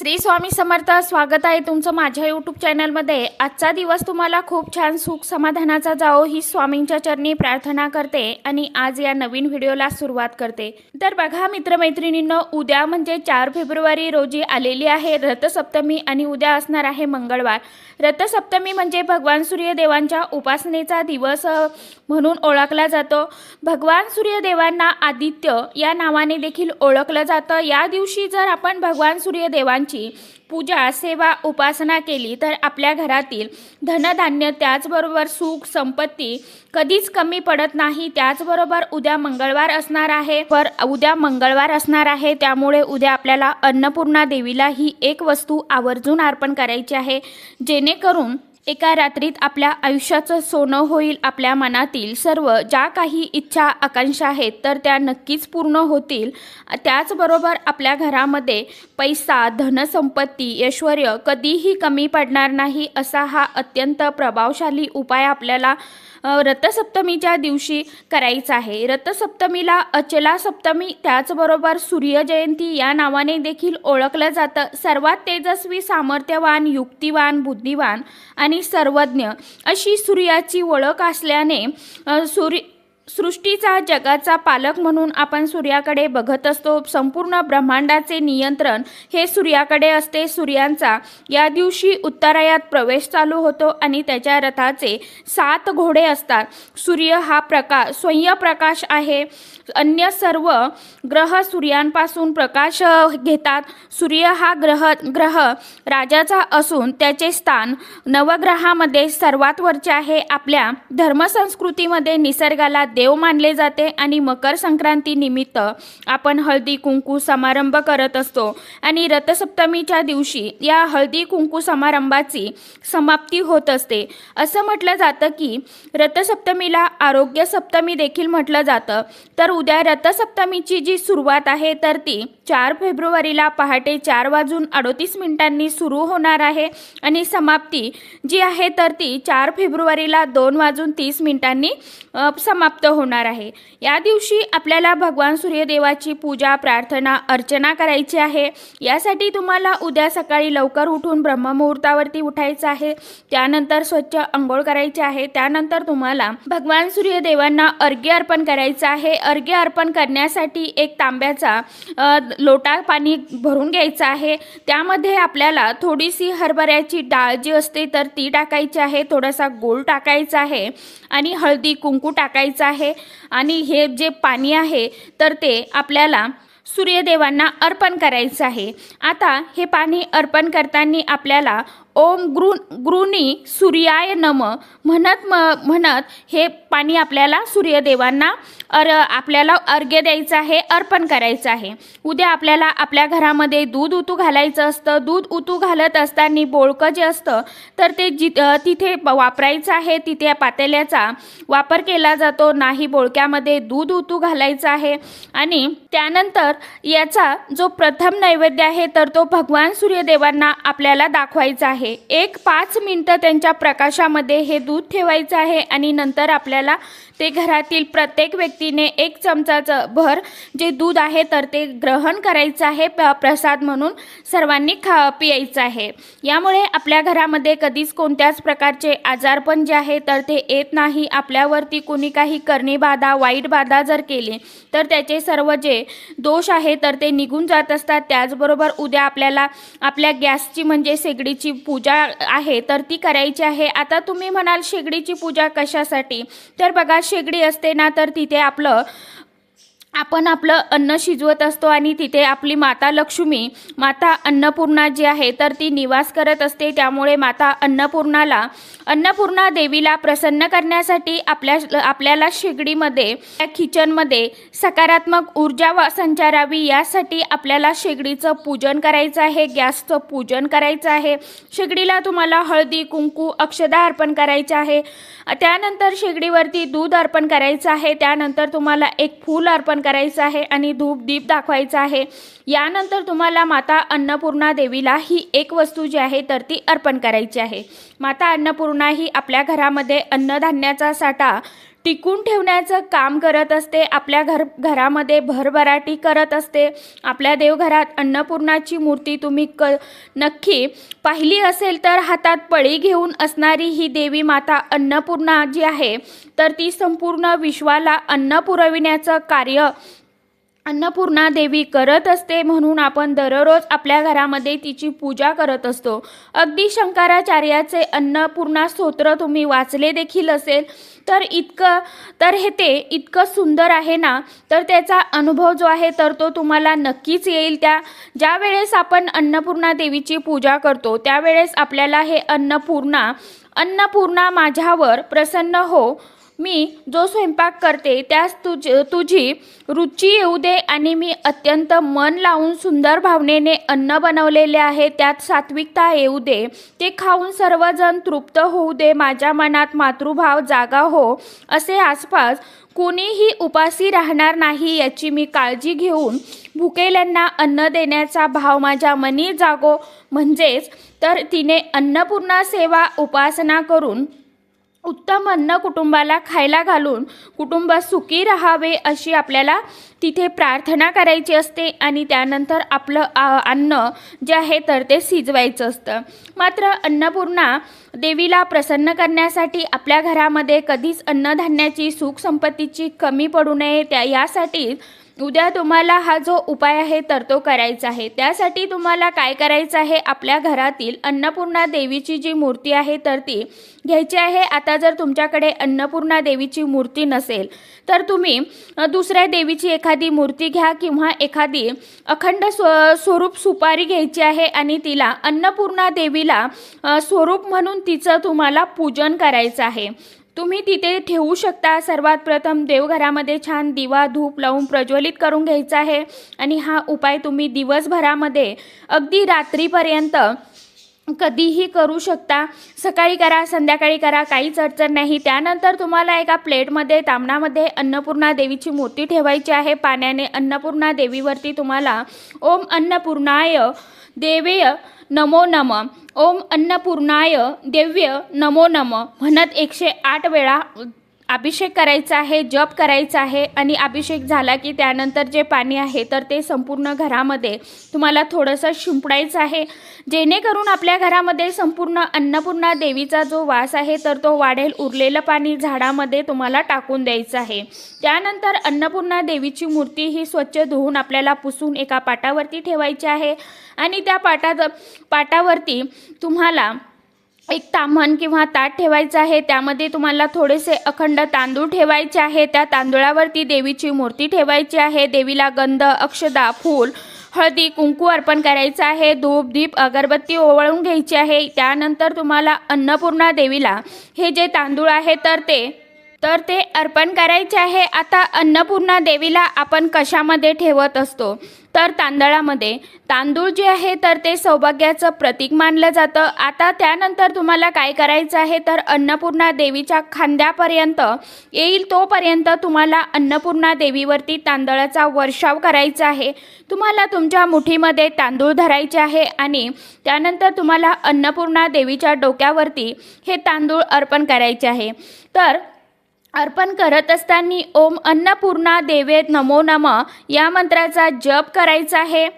श्री स्वामी समर्थ स्वागत आहे तुमचं माझ्या यूट्यूब चॅनलमध्ये आजचा दिवस तुम्हाला खूप छान सुख समाधानाचा जाओ ही स्वामींच्या चरणी प्रार्थना करते आणि आज या नवीन व्हिडिओला सुरुवात करते. तर बघा मित्रमैत्रिणींनो उद्या म्हणजे चार फेब्रुवारी रोजी आलेली आहे रथसप्तमी आणि उद्या असणार आहे मंगळवार. रथसप्तमी म्हणजे भगवान सूर्यदेवांच्या उपासनेचा दिवस म्हणून ओळखला जातो. भगवान सूर्यदेवांना आदित्य या नावाने देखील ओळखलं जातं. या दिवशी जर आपण भगवान सूर्यदेवांची पूजा सेवा उपासना केली तर आपल्या घरातील धनधान्य त्याचबरोबर सुख संपत्ती कधीच कमी पडत नाही. त्याचबरोबर उद्या मंगळवार असणार आहे. पर उद्या मंगळवार असणार आहे. त्यामुळे उद्या आपल्याला अन्नपूर्णा देवीला ही एक वस्तू आवर्जून अर्पण करायची आहे. जेणेकरून एका रात्रीत आपल्या आयुष्याचं सोनं होईल आपल्या मनातील सर्व ज्या काही इच्छा आकांक्षा आहेत तर त्या नक्कीच पूर्ण होतील. त्याचबरोबर आपल्या घरामध्ये पैसा धनसंपत्ती ऐश्वर कधीही कमी पडणार नाही असा हा अत्यंत प्रभावशाली उपाय आपल्याला रथसप्तमीच्या दिवशी करायचा आहे. रथसप्तमीला अचला सप्तमी त्याचबरोबर सूर्यजयंती या नावाने देखील ओळखलं जातं. सर्वात तेजस्वी सामर्थ्यवान युक्तिवान बुद्धिवान आणि सर्वज्ञ अशी सूर्याची ओळख असल्याने सूर्य सृष्टीचा जगाचा पालक म्हणून आपण सूर्याकडे बघत असतो. संपूर्ण ब्रह्मांडाचे नियंत्रण हे सूर्याकडे असते. सूर्यांचा या दिवशी उत्तरायात प्रवेश चालू होतो आणि त्याच्या रथाचे सात घोडे असतात. सूर्य हा प्रकाश स्वयंप्रकाश आहे. अन्य सर्व ग्रह सूर्यांपासून प्रकाश घेतात. सूर्य हा ग्रह ग्रह राजाचा असून त्याचे स्थान नवग्रहामध्ये सर्वात वरचे आहे. आपल्या धर्मसंस्कृतीमध्ये निसर्गाला देव मानले जाते आणि मकर संक्रांती निमित्त आपण हळदी कुंकू समारंभ करत असतो. आणि रथसप्तमीच्या दिवशी या हळदी कुंकू समारंभाची समाप्ती होत असते. असं म्हटलं जातं की रथसप्तमीला आरोग्य सप्तमी देखील म्हटलं जातं. तर उद्या रथसप्तमीची जी सुरुवात आहे तर ती चार फेब्रुवारीला पहाटे चार वाजून अडोतीस मिनिटांनी सुरू होणार आहे. आणि समाप्ती जी आहे तर ती चार फेब्रुवारीला दोन वाजून तीस मिनिटांनी समाप्त होणार आहे. या दिवशी आपल्याला भगवान सूर्यदेवाची पूजा प्रार्थना अर्चना करायची आहे. यासाठी तुम्हाला उद्या सकाळी लवकर उठून ब्रह्ममुहूर्तावरती उठायचं आहे. त्यानंतर स्वच्छ आंघोळ करायची आहे. त्यानंतर तुम्हाला भगवान सूर्यदेवांना अर्घ्य अर्पण करायचं आहे. अर्घ्य अर्पण करण्यासाठी एक तांब्याचा लोटा पाणी भरून घ्यायचं आहे. त्यामध्ये आपल्याला थोडीशी हरभऱ्याची डाळ जी असते तर ती टाकायची आहे. थोडासा गोल टाकायचा आहे आणि हळदी कुंकू टाकायचा आहे. आणि हे जे पाणी आहे तर ते आपल्याला सूर्यदेवांना अर्पण करायचं आहे. आता हे पाणी अर्पण करताना आपल्याला ओम गृ गृणी सूर्याय नम म्हणत म म्हणत हे पाणी आपल्याला सूर्यदेवांना अर आपल्याला अर्घ्य द्यायचं आहे अर्पण करायचं आहे. उद्या आपल्याला आपल्या घरामध्ये दूध उतू घालायचं असतं. दूध उतू घालत असताना बोळकं जे असतं तर ते जि तिथे वापरायचं आहे. तिथे पातेल्याचा वापर केला जातो. नाही बोळक्यामध्ये दूध उतू घालायचं आहे. आणि त्यानंतर याचा जो प्रथम नैवेद्य आहे तर तो भगवान सूर्यदेवांना आपल्याला दाखवायचा आहे. एक पाच मिनटं त्यांच्या प्रकाशामध्ये हे दूध ठेवायचं आहे आणि नंतर आपल्याला ते घरातील प्रत्येक व्यक्तीने एक चमचाचं भर जे दूध आहे तर ते ग्रहण करायचं आहे प- प्रसाद म्हणून सर्वांनी खा पियायचं आहे. यामुळे आपल्या घरामध्ये कधीच कोणत्याच प्रकारचे आजारपण जे आहे तर ते येत नाही. आपल्यावरती कोणी काही करणी बाधा वाईट बाधा जर केली तर त्याचे सर्व जे दोष आहे तर ते निघून जात असतात. त्याचबरोबर उद्या आपल्याला आपल्या गॅसची म्हणजे शेगडीची पूजा आहे तर ती करायची आहे. आता तुम्ही म्हणाल शेगडीची पूजा कशासाठी? तर बघा शेगडी असते ना तर तिथे आपलं आपण आपलं अन्न शिजवत असतो आणि तिथे आपली माता लक्ष्मी माता अन्नपूर्णा जी आहे तर ती निवास करत असते. त्यामुळे माता अन्नपूर्णाला अन्नपूर्णा देवीला प्रसन्न करण्यासाठी आपल्या आपल्याला शेगडीमध्ये किचनमध्ये सकारात्मक ऊर्जा व संचारावी यासाठी आपल्याला शेगडीचं पूजन करायचं आहे गॅसचं पूजन करायचं आहे. शेगडीला तुम्हाला हळदी कुंकू अक्षदा अर्पण करायचे आहे. त्यानंतर शेगडीवरती दूध अर्पण करायचं आहे. त्यानंतर तुम्हाला एक फूल अर्पण करायचं आहे आणि धूप दीप दाखवायचा आहे. यानंतर तुम्हाला माता अन्नपूर्णा देवीला ही एक वस्तू जी आहे तर ती अर्पण करायची आहे. माता अन्नपूर्णा ही आपल्या घरामध्ये अन्नधान्याचा साठा टिकून ठेवण्याचं काम करत असते आपल्या घर घरामध्ये भरभराटी करत असते. आपल्या देवघरात अन्नपूर्णाची मूर्ती तुम्ही क नक्की पाहिली असेल तर हातात पळी घेऊन असणारी ही देवी माता अन्नपूर्णा जी आहे तर ती संपूर्ण विश्वाला अन्न पुरविण्याचं कार्य अन्नपूर्णा देवी करत असते म्हणून आपण दररोज आपल्या घरामध्ये तिची पूजा करत असतो. अगदी शंकराचार्याचे अन्नपूर्णा स्तोत्र तुम्ही वाचले देखील असेल. तर इतकं तर हे ते इतकं सुंदर आहे ना? तर त्याचा अनुभव जो आहे तर तो तुम्हाला नक्कीच येईल त्या ज्या वेळेस आपण अन्नपूर्णा देवीची पूजा करतो त्यावेळेस आपल्याला हे अन्नपूर्णा अन्नपूर्णा माझ्यावर प्रसन्न हो मी जो स्वयंपाक करते त्यास तुझ तुझी रुची येऊ दे आणि मी अत्यंत मन लावून सुंदर भावनेने अन्न बनवलेले आहे त्यात सात्विकता येऊ दे. ते खाऊन सर्वजण तृप्त होऊ दे माझ्या मनात मातृभाव जागा हो असे आसपास कोणीही उपासी राहणार नाही याची मी काळजी घेऊन भुकेल्यांना अन्न देण्याचा भाव माझ्या मनी जागो. म्हणजेच तर तिने अन्नपूर्णा सेवा उपासना करून उत्तम अन्न कुटुंबाला खायला घालून कुटुंब सुखी राहावे अशी आपल्याला तिथे प्रार्थना करायची असते आणि त्यानंतर आपलं अन्न जे आहे तर ते शिजवायचं असतं. मात्र अन्नपूर्णा देवीला प्रसन्न करण्यासाठी आपल्या घरामध्ये कधीच अन्नधान्याची सुख संपत्तीची कमी पडू नये त्या यासाठी उद्या तुम्हाला हा जो उपाय आहे तर तो करायचा आहे. त्यासाठी तुम्हाला काय करायचं आहे? आपल्या घरातील अन्नपूर्णा देवीची जी मूर्ती आहे तर ती घ्यायची आहे. आता जर तुमच्याकडे अन्नपूर्णा देवीची मूर्ती नसेल तर तुम्ही दुसऱ्या देवीची एखादी मूर्ती घ्या किंवा एखादी अखंड स्व स्वरूप सुपारी घ्यायची आहे आणि तिला अन्नपूर्णा देवीला स्वरूप म्हणून तिचं तुम्हाला पूजन करायचं आहे. तुम्ही तिथे ठेवू शकता. सर्वात प्रथम देवघरामध्ये छान दिवा धूप लावून प्रज्वलित करून घ्यायचा आहे. आणि हा उपाय तुम्ही दिवसभरामध्ये अगदी रात्रीपर्यंत कधीही करू शकता. सकाळी करा संध्याकाळी करा काहीच अडचण नाही. त्यानंतर तुम्हाला एका प्लेटमध्ये तामणामध्ये अन्नपूर्णा देवीची मूर्ती ठेवायची आहे. पाण्याने अन्नपूर्णा देवीवरती तुम्हाला ओम अन्नपूर्णाय देवेय नमो नम. ओम अन्नपूर्णाय देव्य नमो नम. म्हणत एकशे आठ वेळा अभिषेक करायचा आहे जप करायचा आहे आणि अभिषेक झाला की त्यानंतर जे पाणी आहे तर ते संपूर्ण घरामध्ये तुम्हाला थोडंसं शिंपडायचं आहे. जेणेकरून आपल्या घरामध्ये संपूर्ण अन्नपूर्णा देवीचा जो वास आहे तर तो वाढेल. उरलेलं पाणी झाडामध्ये तुम्हाला टाकून द्यायचं आहे. त्यानंतर अन्नपूर्णा देवीची मूर्ती ही स्वच्छ धुवून आपल्याला पुसून एका पाटावरती ठेवायची आहे. आणि त्या पाटात पाटावरती तुम्हाला एक ताम्हण किंवा ताट ठेवायचं आहे त्यामध्ये तुम्हाला थोडेसे अखंड तांदूळ ठेवायचे आहे त्या तांदूळावरती देवीची मूर्ती ठेवायची आहे देवीला गंध अक्षदा फूल हळदी कुंकू अर्पण करायचं आहे धूप दीप अगरबत्ती ओवाळून घ्यायची आहे त्यानंतर तुम्हाला अन्नपूर्णा देवीला हे जे तांदूळ आहे तर ते तर ते अर्पण करायचे आहे. आता अन्नपूर्णा देवीला आपण कशामध्ये ठेवत असतो? तर तांदळामध्ये तांदूळ जे आहे तर ते सौभाग्याचं प्रतीक मानलं जातं. आता त्यानंतर तुम्हाला काय करायचं आहे तर अन्नपूर्णा देवीच्या खांद्यापर्यंत येईल तोपर्यंत तुम्हाला अन्नपूर्णा देवीवरती तांदळाचा वर्षाव करायचा आहे. तुम्हाला तुमच्या मुठीमध्ये तांदूळ धरायचे आहे आणि त्यानंतर तुम्हाला अन्नपूर्णा देवीच्या डोक्यावरती हे तांदूळ अर्पण करायचे आहे. तर अर्पण करत असताना ओम अन्नपूर्णा देवे नमो नम या मंत्राचा जप करायचा आहे.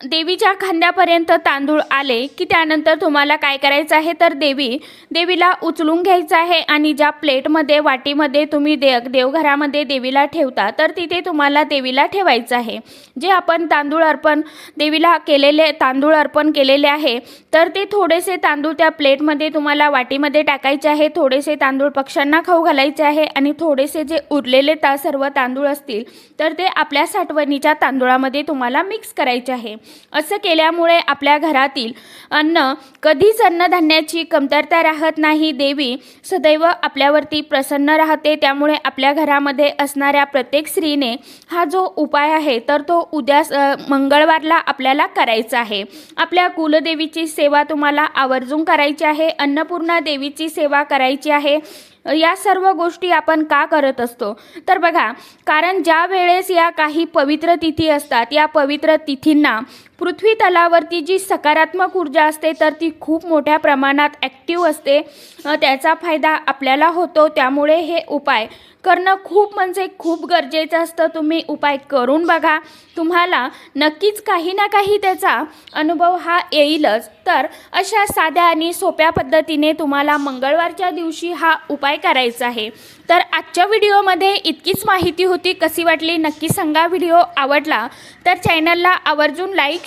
देवीच्या खांद्यापर्यंत तांदूळ आले की त्यानंतर तुम्हाला काय करायचं आहे? तर देवी देवीला उचलून घ्यायचं आहे आणि ज्या प्लेटमध्ये वाटीमध्ये तुम्ही दे देवघरामध्ये देवीला ठेवता तर तिथे तुम्हाला देवीला ठेवायचं आहे. जे आपण तांदूळ अर्पण देवीला केलेले तांदूळ अर्पण केलेले आहे तर ते थोडेसे तांदूळ त्या प्लेटमध्ये तुम्हाला वाटीमध्ये टाकायचे आहे थोडेसे तांदूळ पक्ष्यांना खाऊ घालायचे आहे आणि थोडेसे जे उरलेले ता सर्व तांदूळ असतील तर ते आपल्या साठवणीच्या तांदूळामध्ये तुम्हाला मिक्स करायचे आहे. असं केल्यामुळे आपल्या घरातील अन्न कधीच अन्नधान्याची कमतरता राहत नाही. देवी सदैव आपल्यावरती प्रसन्न राहते. त्यामुळे आपल्या घरामध्ये असणाऱ्या प्रत्येक स्त्रीने हा जो उपाय आहे तर तो उद्या मंगळवारला आपल्याला करायचा आहे. आपल्या कुलदेवीची सेवा तुम्हाला आवर्जून करायची आहे. अन्नपूर्णा देवीची सेवा करायची आहे. या सर्व गोष्टी आपण का करत असतो? तर बघा कारण ज्या वेळेस या काही पवित्र तिथी असतात या पवित्र तिथींना पृथ्वी तलावरती जी सकारात्मक ऊर्जा असते तर ती खूप मोठ्या प्रमाणात ॲक्टिव्ह असते. त्याचा फायदा आपल्याला होतो. त्यामुळे हे उपाय करणं खूप म्हणजे खूप गरजेचं असतं. तुम्ही उपाय करून बघा. तुम्हाला नक्कीच काही ना काही त्याचा अनुभव हा येईलच. तर अशा साध्या आणि सोप्या पद्धतीने तुम्हाला मंगळवारच्या दिवशी हा उपाय करायचा आहे. तर आजच्या व्हिडिओमध्ये इतकीच माहिती होती. कशी वाटली नक्की सांगा. व्हिडिओ आवडला तर चॅनलला आवर्जून लाईक